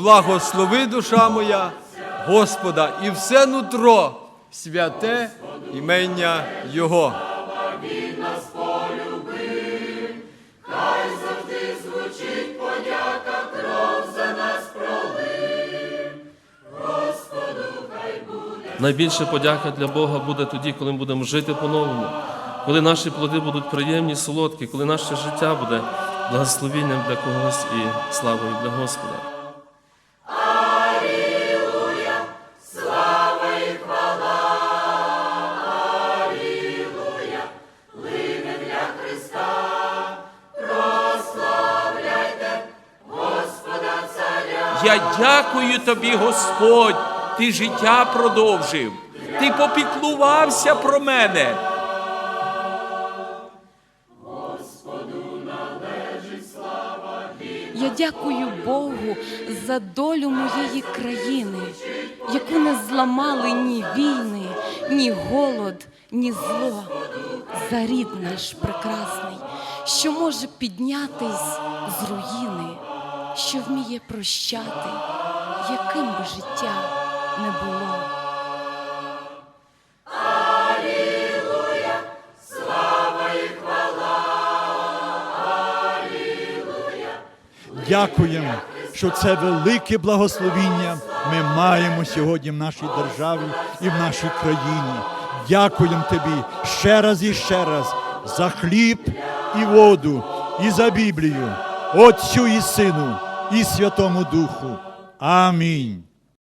Благослови душа моя Господа і все нутро святе імення Його. Найбільша подяка для Бога буде тоді, коли ми будемо жити по-новому, коли наші плоди будуть приємні, солодкі, коли наше життя буде благословенням для когось і славою для Господа. Я дякую тобі, Господь, ти життя продовжив. Ти попіклувався про мене. Я дякую Богу за долю моєї країни, яку не зламали ні війни, ні голод, ні зло. За рід наш прекрасний, що може піднятись з руїни, що вміє прощати, яким би життя не було. Дякуємо, що це велике благословіння ми маємо сьогодні в нашій державі і в нашій країні. Дякуємо тобі ще раз і ще раз за хліб і воду, і за Біблію, Отцю і Сину, i Świętemu Duchu. Amém.